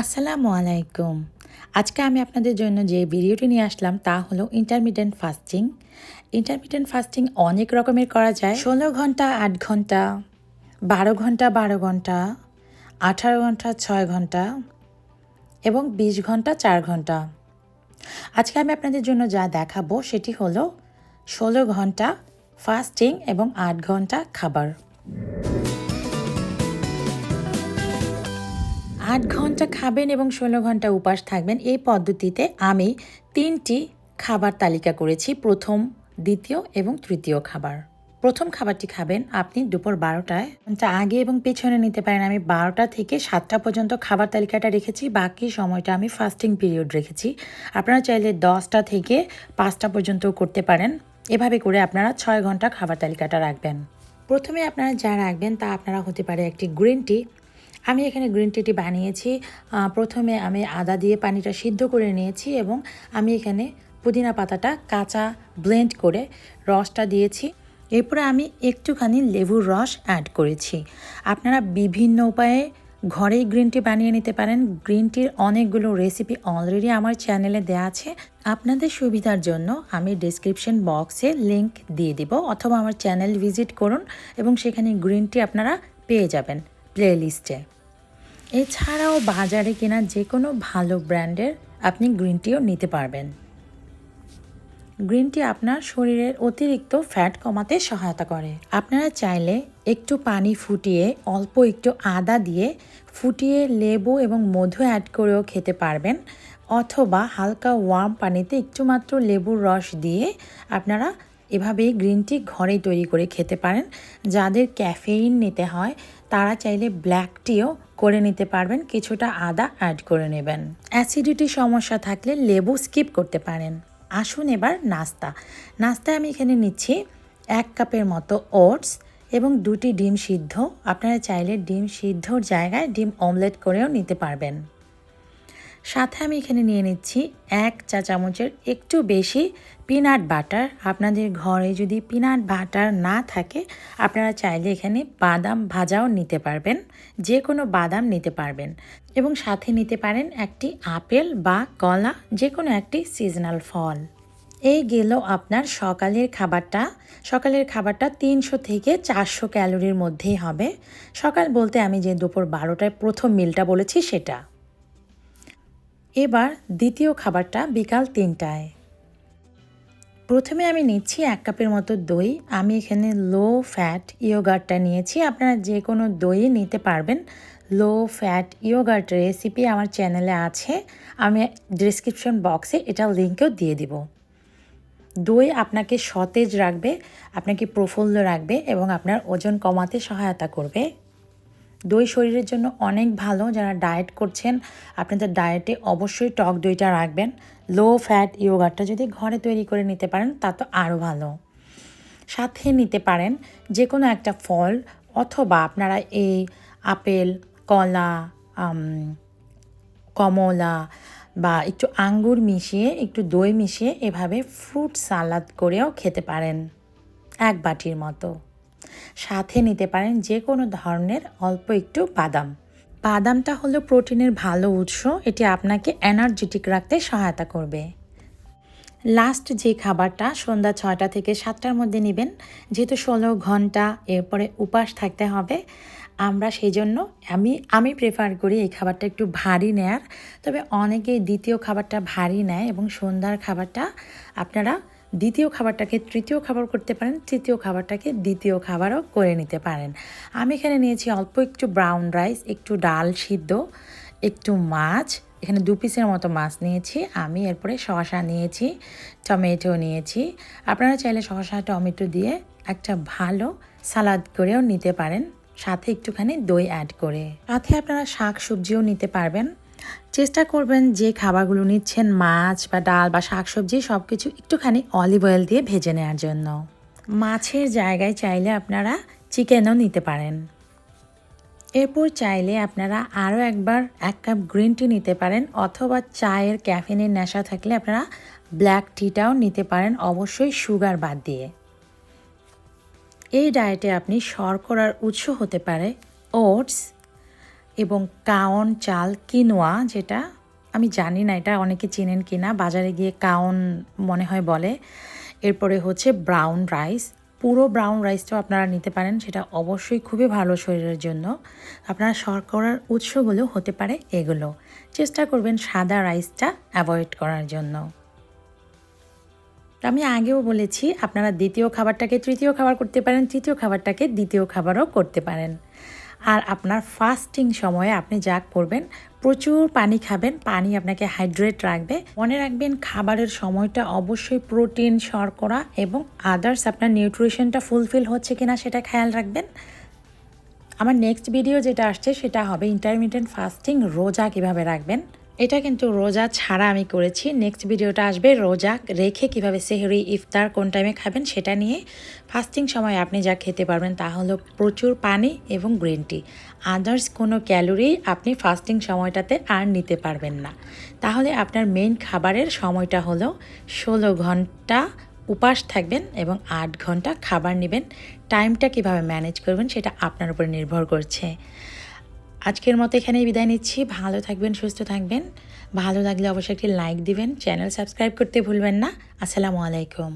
আসসালামু আলাইকুম। আজকে আমি আপনাদের জন্য যে ভিডিওটি নিয়ে আসলাম তা হলো ইন্টারমিডিয়েন্ট ফাস্টিং ইন্টারমিডিয়েন্ট ফাস্টিং অনেক রকমের করা যায়। ষোলো ঘণ্টা, আট ঘণ্টা, বারো ঘণ্টা বারো ঘণ্টা, আঠারো ঘণ্টা, ছয় ঘণ্টা এবং বিশ ঘণ্টা, চার ঘণ্টা। আজকে আমি আপনাদের জন্য যা দেখাবো সেটি হলো ষোলো ঘণ্টা ফাস্টিং এবং আট ঘণ্টা খাবার। আট ঘণ্টা খাবেন এবং ষোলো ঘণ্টা উপাস থাকবেন, এই পদ্ধতিতে আমি তিনটি খাবার তালিকা করেছি, প্রথম, দ্বিতীয় এবং তৃতীয় খাবার। প্রথম খাবারটি খাবেন আপনি দুপুর বারোটায়। ঘণ্টা আগে এবং পেছনে নিতে পারেন, আমি বারোটা থেকে সাতটা পর্যন্ত খাবার তালিকাটা রেখেছি, বাকি সময়টা আমি ফাস্টিং পিরিয়ড রেখেছি। আপনারা চাইলে দশটা থেকে পাঁচটা পর্যন্ত করতে পারেন, এভাবে করে আপনারা ছয় ঘণ্টা খাবার তালিকাটা রাখবেন। প্রথমে আপনারা যা রাখবেন তা আপনারা হতে পারে একটি গ্রিন টি আমি এখানে গ্রিন টিটি বানিয়েছি। প্রথমে আমি আদা দিয়ে পানিটা সিদ্ধ করে নিয়েছি এবং আমি এখানে পুদিনা পাতাটা কাঁচা ব্লেন্ড করে রসটা দিয়েছি। এরপরে আমি একটুখানি লেবুর রস অ্যাড করেছি। আপনারা বিভিন্ন উপায়ে ঘরেই গ্রিন টি বানিয়ে নিতে পারেন। গ্রিন টির অনেকগুলো রেসিপি অলরেডি আমার চ্যানেলে দেওয়া আছে। আপনাদের সুবিধার জন্য আমি ডিসক্রিপশন বক্সে লিংক দিয়ে দিব অথবা আমার চ্যানেল ভিজিট করুন এবং সেখানে গ্রিন টি আপনারা পেয়ে যাবেন। প্লে লিস্টে এছাড়াও বাজারে কেনা যে কোনো ভালো ব্র্যান্ডের আপনি গ্রিন টিও নিতে পারবেন। গ্রিন টি আপনার শরীরের অতিরিক্ত ফ্যাট কমাতে সহায়তা করে। আপনারা চাইলে একটু পানি ফুটিয়ে, অল্প একটু আদা দিয়ে ফুটিয়ে লেবু এবং মধু অ্যাড করেও খেতে পারবেন। অথবা হালকা ওয়ার্ম পানিতে একটু মাত্র লেবুর রস দিয়ে আপনারা এভাবেই গ্রিন টি ঘরেই তৈরি করে খেতে পারেন। যাদের ক্যাফেইন নিতে হয়, তারা চাইলে ব্ল্যাক টিও করে নিতে পারবেন। কিছুটা আদা অ্যাড করে নেবেন। অ্যাসিডিটি সমস্যা থাকলে লেবু স্কিপ করতে পারেন। আসুন এবার নাস্তা। নাস্তায় আমি এখানে নিচ্ছি এক কাপের মতো ওটস এবং দুটি ডিম সিদ্ধ। আপনারা চাইলে ডিম সিদ্ধর জায়গায় ডিম অমলেট করেও নিতে পারবেন। সাথে আমি এখানে নিয়ে নিচ্ছি এক চা চামচের একটু বেশি পিনাট বাটার। আপনাদের ঘরে যদি পিনাট বাটার না থাকে, আপনারা চাইলে এখানে বাদাম ভাজাও নিতে পারবেন যে কোনো বাদাম নিতে পারবেন। এবং সাথে নিতে পারেন একটি আপেল বা কলা যে কোনো একটি সিজনাল ফল। এই গেল আপনার সকালের খাবারটা। সকালের খাবারটা তিনশো থেকে চারশো ক্যালোরির মধ্যেই হবে। সকাল বলতে আমি যে দুপুর বারোটায় প্রথম মিলটা বলেছি সেটা। এবার দ্বিতীয় খাবারটা বিকাল তিনটায়। প্রথমে আমি নিচ্ছি এক কাপের মতো দই। আমি এখানে লো ফ্যাট ইয়োগার্টটা নিয়েছি। আপনারা যে কোনো দই নিতে পারবেন। লো ফ্যাট ইয়োগার্ট রেসিপি আমার চ্যানেলে আছে। আমি ডিসক্রিপশন বক্সে এটা লিঙ্কেও দিয়ে দিব। দই আপনাকে সতেজ রাখবে, আপনাকে প্রফুল্ল রাখবে এবং আপনার ওজন কমাতে সহায়তা করবে। দই শরীরের জন্য অনেক ভালো। যারা ডায়েট করছেন, আপনাদের ডায়েটে অবশ্যই টক দইটা রাখবেন। লো ফ্যাট ইয়োগারটা যদি ঘরে তৈরি করে নিতে পারেন, তা তো আরও ভালো। সাথে নিতে পারেন যে কোনো একটা ফল অথবা আপনারা এই আপেল, কলা কমলা বা একটু আঙ্গুর মিশিয়ে, একটু দই মিশিয়ে এভাবে ফ্রুট সালাদ করেও খেতে পারেন। এক বাটির মতো। সাথে নিতে পারেন যে কোনো ধরনের অল্প একটু বাদাম। বাদামটা হলো প্রোটিনের ভালো উৎস, এটি আপনাকে এনার্জেটিক রাখতে সহায়তা করবে। লাস্ট যে খাবারটা সন্ধ্যা ছয়টা থেকে সাতটার মধ্যে নেবেন, যেহেতু ষোলো ঘণ্টা এরপরে উপাস থাকতে হবে, আমরা সেই জন্য আমি আমি প্রেফার করি এই খাবারটা একটু ভারী নেয়ার। তবে অনেকেই দ্বিতীয় খাবারটা ভারী নেয় এবং সন্ধ্যার খাবারটা আপনারা দ্বিতীয় খাবারটাকে তৃতীয় খাবার করতে পারেন, তৃতীয় খাবারটাকে দ্বিতীয় খাবারও করে নিতে পারেন। আমি এখানে নিয়েছি অল্প একটু ব্রাউন রাইস একটু ডাল সিদ্ধ, একটু মাছ, এখানে দু পিসের মতো মাছ নিয়েছি। আমি এরপরে শসা নিয়েছি, টমেটো নিয়েছি। আপনারা চাইলে শসা, টমেটো দিয়ে একটা ভালো সালাদ করেও নিতে পারেন, সাথে একটুখানি দই অ্যাড করে। সাথে আপনারা শাক সবজিও নিতে পারবেন। চেষ্টা করবেন যে খাবারগুলো নিচ্ছেন, মাছ বা ডাল বা শাকসবজি সব কিছু একটুখানি অলিভ অয়েল দিয়ে ভেজে নেওয়ার জন্য। মাছের জায়গায় চাইলে আপনারা চিকেনও নিতে পারেন। এরপর চাইলে আপনারা আরও একবার এক কাপ গ্রিন টি নিতে পারেন অথবা চায়ের ক্যাফিনের নেশা থাকলে আপনারা ব্ল্যাক টিটাও নিতে পারেন, অবশ্যই সুগার বাদ দিয়ে। এই ডায়েটে আপনি শর্করার উৎস হতে পারে ওটস এবং কাওন চাল কিনোয়া যেটা আমি জানি না, এটা অনেকে চেনেন কি না বাজারে গিয়ে কাওন মনে হয় বলে। এরপরে হচ্ছে ব্রাউন রাইস। পুরো ব্রাউন রাইসটাও আপনারা নিতে পারেন, সেটা অবশ্যই খুবই ভালো শরীরের জন্য। আপনারা শর্করার উৎসগুলো হতে পারে এগুলো। চেষ্টা করবেন সাদা রাইসটা অ্যাভয়েড করার জন্য। আমি আগেও বলেছি, আপনারা দ্বিতীয় খাবারটাকে তৃতীয় খাবার করতে পারেন, তৃতীয় খাবারটাকে দ্বিতীয় খাবারও করতে পারেন। আর আপনার ফাস্টিং সময়ে আপনি যা করবেন, প্রচুর পানি খাবেন, পানি আপনাকে হাইড্রেট রাখবে। মনে রাখবেন খাবারের সময়টা অবশ্যই প্রোটিন শর্করা এবং আদার্স আপনার নিউট্রিশনটা ফুলফিল হচ্ছে কিনা সেটা খেয়াল রাখবেন। আমার নেক্সট ভিডিও যেটা আসছে সেটা হবে ইন্টারমিডিয়েন্ট ফাস্টিং রোজা কীভাবে রাখবেন? এটা কিন্তু রোজা ছাড়া আমি করেছি। নেক্সট ভিডিওটা আসবে রোজা রেখে কীভাবে সেহরি, ইফতার, কোন টাইমে খাবেন সেটা নিয়ে। ফাস্টিং সময় আপনি যা খেতে পারবেন তা হলো প্রচুর পানি এবং গ্রিন টি আদার্স কোনো ক্যালোরি আপনি ফাস্টিং সময়টাতে আর নিতে পারবেন না। তাহলে আপনার মেইন খাবারের সময়টা হলো ষোলো ঘণ্টা উপাস থাকবেন এবং আট ঘণ্টা খাবার নেবেন। টাইমটা কীভাবে ম্যানেজ করবেন সেটা আপনার উপর নির্ভর করছে। আজকের মতো এখানেই বিদায় নিচ্ছি। ভালো থাকবেন, সুস্থ থাকবেন। ভালো লাগলে অবশ্যই একটি লাইক দিবেন। চ্যানেল সাবস্ক্রাইব করতে ভুলবেন না। আসসালামু আলাইকুম।